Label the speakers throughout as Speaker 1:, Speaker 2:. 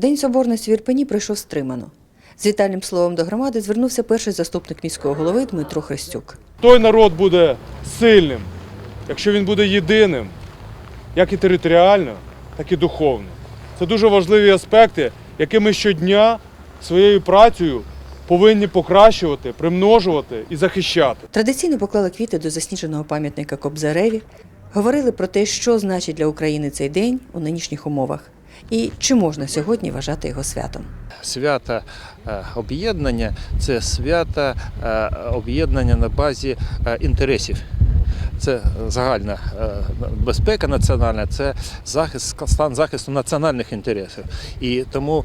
Speaker 1: День соборності в Ірпені пройшов стримано. З вітальним словом до громади звернувся перший заступник міського голови Дмитро Хрестюк.
Speaker 2: Той народ буде сильним, якщо він буде єдиним, як і територіально, так і духовно. Це дуже важливі аспекти, які ми щодня своєю працею повинні покращувати, примножувати і захищати.
Speaker 1: Традиційно поклали квіти до засніженого пам'ятника Кобзареві, говорили про те, що значить для України цей день у нинішніх умовах, і чи можна сьогодні вважати його святом.
Speaker 3: Свято е, об'єднання це свято е, об'єднання на базі е, інтересів. Це загальна безпека національна, це захист, стан захисту національних інтересів. І тому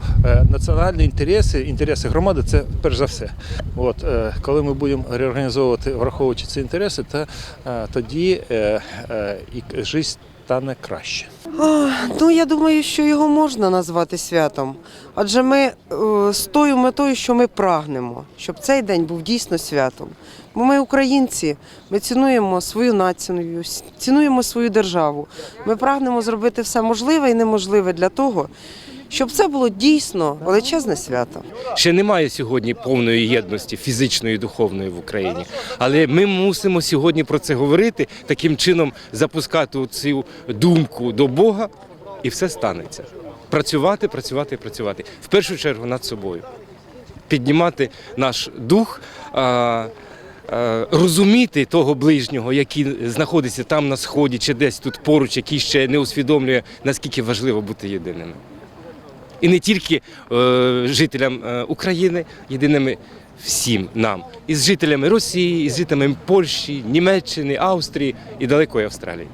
Speaker 3: національні інтереси, інтереси громади це перш за все. От, коли ми будемо реорганізовувати, враховуючи ці інтереси, то тоді і життя стане краще.
Speaker 4: Ну, я думаю, що його можна назвати святом. Адже ми е, з тою метою, що ми прагнемо, щоб цей день був дійсно святом. Бо ми українці, ми цінуємо свою націю, цінуємо свою державу. Ми прагнемо зробити все можливе і неможливе для того, щоб це було дійсно величезне свято.
Speaker 5: Ще немає сьогодні повної єдності фізичної і духовної в Україні. Але ми мусимо сьогодні про це говорити, таким чином запускати цю думку до Бога, і все станеться. Працювати, працювати, працювати. В першу чергу над собою. Піднімати наш дух. Розуміти того ближнього, який знаходиться там на сході чи десь тут поруч, який ще не усвідомлює, наскільки важливо бути єдиними. І не тільки е, жителям е, України, єдиними всім нам, і з жителями Росії, і з жителями Польщі, Німеччини, Австрії і далекої Австралії.